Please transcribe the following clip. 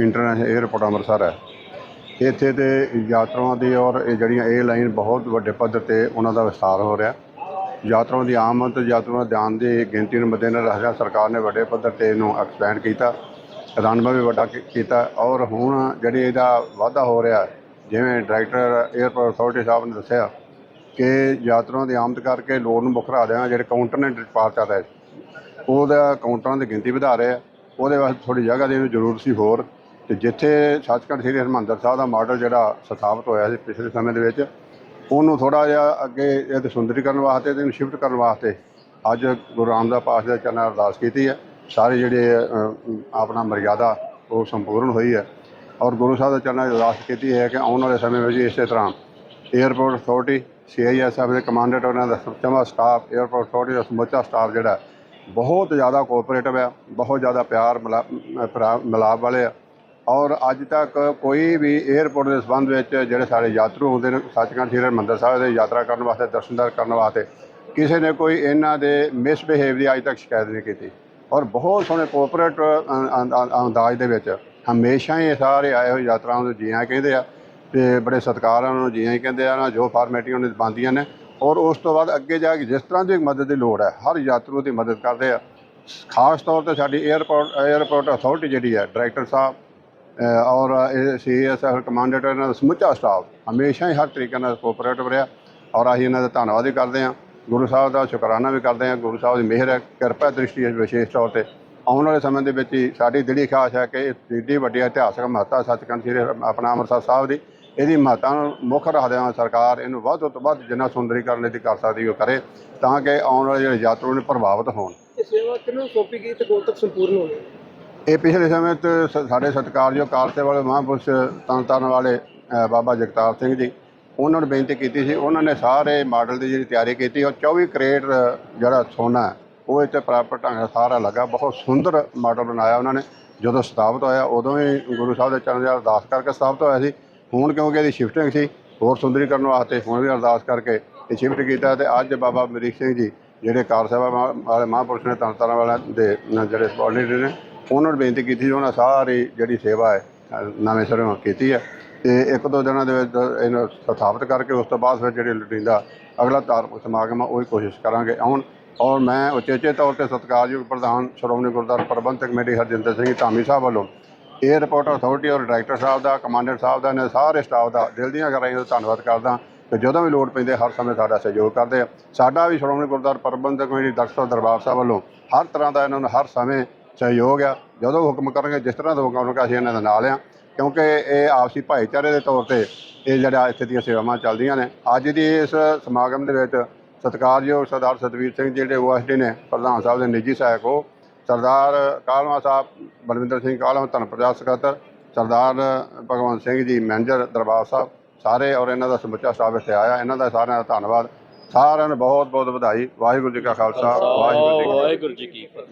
International airport Amritsar ਹੈ। ਇੱਥੇ ਤੇ ਯਾਤਰਾਵਾਂ ਦੀ ਔਰ ਇਹ ਜਿਹੜੀਆਂ ਇਹ ਲਾਈਨ ਬਹੁਤ ਵੱਡੇ ਪੱਧਰ ਤੇ ਉਹਨਾਂ ਦਾ ਵਿਸਥਾਰ ਹੋ ਰਿਹਾ। ਯਾਤਰਾਵਾਂ ਦੀ ਆਮਦ ਤੇ ਯਾਤਰਾਵਾਂ ਧਿਆਨ ਦੀ ਗਿਣਤੀ ਨੂੰ ਮੱਦੇਨਜ਼ਰ ਰੱਖਦਿਆਂ ਸਰਕਾਰ ਨੇ ਵੱਡੇ ਪੱਧਰ ਤੇ ਇਹਨੂੰ ਐਕਸਪੈਂਡ ਕੀਤਾ ਰਨਵਾ ਵੀ ਵੱਡਾ ਕੀਤਾ ਔਰ ਹੁਣ ਜਿਹੜੀ ਇਹਦਾ ਵਾਧਾ ਹੋ ਰਿਹਾ, ਜਿਵੇਂ ਡਾਇਰੈਕਟਰ 에ਅਰਪੋਰਟ ਅਥਾਰਟੀ ਸਾਹਿਬ ਨੇ ਦੱਸਿਆ ਕਿ ਯਾਤਰਾਵਾਂ ਦੀ ਆਮਦ ਕਰਕੇ ਲੋੜ ਨੂੰ ਬੁਖਰਾ ਦੇਣਾ ਜਿਹੜੇ ਕਾਊਂਟਰ ਨੇ ਪਾਰ ਚੱਲ ਰਿਹਾ ਉਹਦਾ ਕਾਊਂਟਰਾਂ ਦੀ ਗਿਣਤੀ ਵਧਾ ਰਿਹਾ, ਉਹਦੇ ਵਾਸਤੇ ਥੋੜੀ ਜਗ੍ਹਾ ਦੇਣ ਦੀ ਜ਼ਰੂਰਤ ਸੀ ਹੋਰ। ਤੇ ਜਿੱਥੇ ਸੱਚਖੰਡ ਸ੍ਰੀ ਹਰਿਮੰਦਰ ਸਾਹਿਬ ਦਾ ਮਾਡਲ ਜਿਹੜਾ ਸਥਾਪਿਤ ਹੋਇਆ ਸੀ ਪਿਛਲੇ ਸਮੇਂ ਦੇ ਵਿੱਚ, ਉਹਨੂੰ ਥੋੜਾ ਜਿਹਾ ਅੱਗੇ ਇਹਦੇ ਸੁੰਦਰੀਕਰਨ ਵਾਸਤੇ ਤੇ ਇਹਨੂੰ ਸ਼ਿਫਟ ਕਰਨ ਵਾਸਤੇ ਅੱਜ ਗੁਰੂ ਰਾਮਦਾਸ ਪਾਤਸ਼ਾਹ ਦੇ ਚਰਨਾਂ ਅਰਦਾਸ ਕੀਤੀ ਹੈ। ਸਾਰੇ ਜਿਹੜੇ ਆਪਣਾ ਮਰਿਆਦਾ ਉਹ ਸੰਪੂਰਨ ਹੋਈ ਹੈ ਔਰ ਗੁਰੂ ਸਾਹਿਬ ਦੇ ਚਰਨਾਂ 'ਚ ਅਰਦਾਸ ਕੀਤੀ ਹੈ ਕਿ ਆਉਣ ਵਾਲੇ ਸਮੇਂ ਵਿੱਚ ਇਸੇ ਤਰ੍ਹਾਂ 에ਅਰਪੋਰਟ ਅਥਾਰਟੀ ਸੀਆਈਐਸਐਫ ਦੇ ਕਮਾਂਡਰ ਉਹਨਾਂ ਦਾ ਸਮੁੱਚਾ ਸਟਾਫ 에ਅਰਪੋਰਟ ਅਥਾਰਟੀ ਦਾ ਸਮੁੱਚਾ ਸਟਾਫ ਜਿਹੜਾ ਬਹੁਤ ਜ਼ਿਆਦਾ ਕੋਆਪਰੇਟਿਵ ਹੈ, ਬਹੁਤ ਜ਼ਿਆਦਾ ਪਿਆਰ, ਮਿਲਾ- ਮਿਲਾਪ ਵਾਲੇ ਆ। ਔਰ ਅੱਜ ਤੱਕ ਕੋਈ ਵੀ 에ਅਰਪੋਰਟ ਦੇ ਸੰਬੰਧ ਵਿੱਚ ਜਿਹੜੇ ਸਾਡੇ ਯਾਤਰੂ ਹੁੰਦੇ ਨੇ, ਸੱਚਖੰਡ ਸ੍ਰੀ ਹਰਿਮੰਦਰ ਸਾਹਿਬ ਦੇ ਯਾਤਰਾ ਕਰਨ ਵਾਸਤੇ ਦਰਸ਼ਨਦਾਰ ਕਰਨ ਵਾਸਤੇ, ਕਿਸੇ ਨੇ ਕੋਈ ਇਹਨਾਂ ਦੇ ਮਿਸਬਿਹੇਵ ਦੀ ਅੱਜ ਤੱਕ ਸ਼ਿਕਾਇਤ ਨਹੀਂ ਕੀਤੀ। ਔਰ ਬਹੁਤ ਸੋਹਣੇ ਕੋਆਪਰੇਟ ਅੰਦਾਜ਼ ਦੇ ਵਿੱਚ ਹਮੇਸ਼ਾ ਹੀ ਸਾਰੇ ਆਏ ਹੋਏ ਯਾਤਰਾਵਾਂ ਨੂੰ ਜੀਆਂ ਕਹਿੰਦੇ ਆ ਤੇ ਬੜੇ ਸਤਿਕਾਰ ਉਹਨਾਂ ਨੂੰ ਜੀਆਂ ਹੀ ਕਹਿੰਦੇ ਆ ਨਾ, ਜੋ ਫਾਰਮੈਲਟੀਆਂ ਉਹਨਾਂ ਦੀ ਬੰਦੀਆਂ ਨੇ। ਔਰ ਉਸ ਤੋਂ ਬਾਅਦ ਅੱਗੇ ਜਾ ਕੇ ਜਿਸ ਤਰ੍ਹਾਂ ਦੀ ਮਦਦ ਦੀ ਲੋੜ ਹੈ, ਹਰ ਯਾਤਰੂ ਦੀ ਮਦਦ ਕਰਦੇ ਆ। ਖਾਸ ਤੌਰ ਤੇ ਸਾਡੀ 에ਅਰਪੋਰਟ 에ਅਰਪੋਰਟ ਅਥਾਰਟੀ ਜਿਹੜੀ ਹੈ ਡਾਇਰੈਕਟਰ ਸਾਹਿਬ ਔਰ ਇਹ ਸੀਐਸਐਫ ਕਮਾਂਡਰ ਇਹਨਾਂ ਦਾ ਸਮੁੱਚਾ ਸਟਾਫ ਹਮੇਸ਼ਾ ਹੀ ਹਰ ਤਰੀਕੇ ਨਾਲ ਕੋਆਪਰੇਟਿਵ ਰਿਹਾ, ਔਰ ਅਸੀਂ ਇਹਨਾਂ ਦਾ ਧੰਨਵਾਦ ਵੀ ਕਰਦੇ ਹਾਂ। ਗੁਰੂ ਸਾਹਿਬ ਦਾ ਸ਼ੁਕਰਾਨਾ ਵੀ ਕਰਦੇ ਹਾਂ। ਗੁਰੂ ਸਾਹਿਬ ਦੀ ਮਿਹਰ ਹੈ, ਕਿਰਪਾ ਦ੍ਰਿਸ਼ਟੀ ਹੈ ਵਿਸ਼ੇਸ਼ ਤੌਰ ਤੇ। ਆਉਣ ਵਾਲੇ ਸਮੇਂ ਦੇ ਵਿੱਚ ਹੀ ਸਾਡੀ ਦਿਲੀ ਖਾਸ ਹੈ ਕਿ ਇਹ ਵੱਡੀ ਇਤਿਹਾਸਕ ਮਹੱਤਤਾ ਸੱਚਖੰਡ ਸ੍ਰੀ ਆਪਣਾ ਅੰਮ੍ਰਿਤਸਰ ਸਾਹਿਬ ਦੀ, ਇਹਦੀ ਮਹੱਤਤਾ ਨੂੰ ਮੁੱਖ ਰੱਖਦਿਆਂ ਹੋਇਆ ਸਰਕਾਰ ਇਹਨੂੰ ਵੱਧ ਤੋਂ ਵੱਧ ਜਿੰਨਾ ਸੁੰਦਰੀਕਰਨ ਦੀ ਕਰ ਸਕਦੀ ਉਹ ਕਰੇ, ਤਾਂ ਕਿ ਆਉਣ ਵਾਲੇ ਜਿਹੜੇ ਯਾਤਰੂ ਨੇ ਪ੍ਰਭਾਵਿਤ ਹੋਣ। ਸੇਵਾ ਕਿਹਨੂੰ ਸੌਂਪੀ ਗਈ ਤੇ ਕਦੋਂ ਤੱਕ ਸੰਪੂਰਨ ਹੋਣੀ ਇਹ ਪਿਛਲੇ ਸਮੇਂ ਤੇ ਸ- ਸਾਡੇ ਸਤਿਕਾਰਯੋਗ ਕਾਰਸੇ ਵਾਲੇ ਮਹਾਂਪੁਰਸ਼ ਤਨ ਤਨ ਵਾਲੇ ਬਾਬਾ ਜਗਤਾਰ ਸਿੰਘ ਜੀ ਉਹਨਾਂ ਨੂੰ ਬੇਨਤੀ ਕੀਤੀ ਸੀ ਉਹਨਾਂ ਨੇ ਸਾਰੇ ਮਾਡਲ ਦੀ ਜਿਹੜੀ ਤਿਆਰੀ ਕੀਤੀ ਔਰ 24 ਕਰੇਟ ਜਿਹੜਾ ਸੋਨਾ ਹੈ, ਉਹ ਇੱਥੇ ਪ੍ਰਾਪਤ ਢੰਗ ਨਾਲ ਸਾਰਾ ਲੱਗਾ ਬਹੁਤ ਸੁੰਦਰ ਮਾਡਲ ਬਣਾਇਆ ਉਹਨਾਂ ਨੇ ਜਦੋਂ ਸਥਾਪਿਤ ਹੋਇਆ ਉਦੋਂ ਹੀ ਗੁਰੂ ਸਾਹਿਬ ਦੇ ਚਰਨਾਂ 'ਚ ਅਰਦਾਸ ਕਰਕੇ ਸਥਾਪਿਤ ਹੋਇਆ ਸੀ ਹੁਣ ਕਿਉਂਕਿ ਇਹਦੀ ਸ਼ਿਫਟਿੰਗ ਸੀ ਹੋਰ ਸੁੰਦਰੀਕਰਨ ਵਾਸਤੇ ਹੁਣ ਵੀ ਅਰਦਾਸ ਕਰਕੇ ਇਹ ਸ਼ਿਫਟ ਕੀਤਾ ਤੇ ਅੱਜ ਬਾਬਾ ਮਰੀਕ ਸਿੰਘ ਜੀ ਜਿਹੜੇ ਕਾਰ ਸਭਾ ਮਹਾ- ਵਾਲੇ ਮਹਾਂਪੁਰਸ਼ ਨੇ ਤਨ ਤਾਰਨ ਵਾਲਿਆਂ ਦੇ ਜਿਹੜੇ ਸਪੋਰਟਰ ਨੇ ਉਹਨਾਂ ਨੂੰ ਬੇਨਤੀ ਕੀਤੀ ਉਹਨਾਂ ਸਾਰੀ ਜਿਹੜੀ ਸੇਵਾ ਹੈ ਨਵੇਂ ਸਿਰੋਂ ਕੀਤੀ ਹੈ। ਤੇ ਇੱਕ ਦੋ ਦਿਨਾਂ ਦੇ ਵਿੱਚ ਇਹਨੂੰ ਸਥਾਪਿਤ ਕਰਕੇ ਉਸ ਤੋਂ ਬਾਅਦ ਫਿਰ ਜਿਹੜੇ ਲੋੜੀਂਦਾ ਅਗਲਾ ਧਾਰਮਿਕ ਸਮਾਗਮ ਆ, ਉਹ ਹੀ ਕੋਸ਼ਿਸ਼ ਕਰਾਂਗੇ ਆਉਣ। ਔਰ ਮੈਂ ਉਚੇਚੇ ਤੌਰ ਤੇ ਸਤਿਕਾਰਯੋਗ ਪ੍ਰਧਾਨ ਸ਼੍ਰੋਮਣੀ ਗੁਰਦੁਆਰਾ ਪ੍ਰਬੰਧਕ ਕਮੇਟੀ ਹਰਜਿੰਦਰ ਸਿੰਘ ਧਾਮੀ ਸਾਹਿਬ ਵੱਲੋਂ ਇਹ ਰਿਪੋਰਟ ਅਥਾਰਟੀ ਔਰ ਡਾਇਰੈਕਟਰ ਸਾਹਿਬ ਦਾ ਕਮਾਂਡਰ ਸਾਹਿਬ ਦਾ ਨੇ ਸਾਰੇ ਸਟਾਫ ਦਾ ਦਿਲ ਦੀਆਂ ਗਹਿਰਾਈਆਂ ਤੋਂ ਧੰਨਵਾਦ ਕਰਦਾ। ਕਿ ਜਦੋਂ ਵੀ ਲੋੜ ਪੈਂਦੀ, ਹਰ ਸਮੇਂ ਸਾਡਾ ਸਹਿਯੋਗ ਕਰਦੇ ਆ। ਸਾਡਾ ਵੀ ਸ਼੍ਰੋਮਣੀ ਗੁਰਦੁਆਰਾ ਪ੍ਰਬੰਧਕ ਕਮੇਟੀ ਦਰਸ਼ਕ ਦਰਬਾਰ ਸਾਹਿਬ ਵੱਲੋਂ ਹਰ ਤਰ੍ਹਾਂ ਦਾ ਇਹਨਾਂ ਨੂੰ ਹਰ ਸਮੇਂ ਸਹਿਯੋਗ ਆ। ਜਦੋਂ ਹੁਕਮ ਕਰਨਗੇ, ਜਿਸ ਤਰ੍ਹਾਂ ਦੇ ਹੁਕਮ ਕਰਨਗੇ, ਅਸੀਂ ਇਹਨਾਂ ਦੇ ਨਾਲ ਆ। ਕਿਉਂਕਿ ਇਹ ਆਪਸੀ ਭਾਈਚਾਰੇ ਦੇ ਤੌਰ ਤੇ ਇਹ ਜਿਹੜਾ ਇੱਥੇ ਦੀਆਂ ਸੇਵਾਵਾਂ ਚੱਲਦੀਆਂ ਨੇ। ਅੱਜ ਦੀ ਇਸ ਸਮਾਗਮ ਦੇ ਵਿੱਚ ਸਤਿਕਾਰਯੋਗ ਸਰਦਾਰ ਸਤਵੀਰ ਸਿੰਘ ਜਿਹੜੇ ਓਐਸਡੀ ਨੇ, ਪ੍ਰਧਾਨ ਸਾਹਿਬ ਦੇ ਨਿੱਜੀ ਸਹਾਇਕ ਉਹ, ਸਰਦਾਰ ਕਾਲਮਾ ਸਾਹਿਬ, ਬਲਵਿੰਦਰ ਸਿੰਘ ਕਾਲਮਾ ਧੰਨ ਪ੍ਰਜਾਤ ਸਕੱਤਰ, ਸਰਦਾਰ ਭਗਵੰਤ ਸਿੰਘ ਜੀ, ਮੈਨੇਜਰ ਦਰਬਾਰ ਸਾਹਿਬ, ਸਾਰੇ ਔਰ ਇਹਨਾਂ ਦਾ ਸਮੁੱਚਾ ਸਟਾਫ ਇੱਥੇ ਆਇਆ। ਇਹਨਾਂ ਦਾ ਸਾਰਿਆਂ ਦਾ ਧੰਨਵਾਦ। ਸਾਰਿਆਂ ਨੂੰ ਬਹੁਤ ਬਹੁਤ ਵਧਾਈ। ਵਾਹਿਗੁਰੂ ਜੀ ਕਾ ਖਾਲਸਾ, ਵਾਹਿਗੁਰੂ ਵਾਹਿਗੁਰੂ ਜੀ ਕੀ ਫਤਿਹ।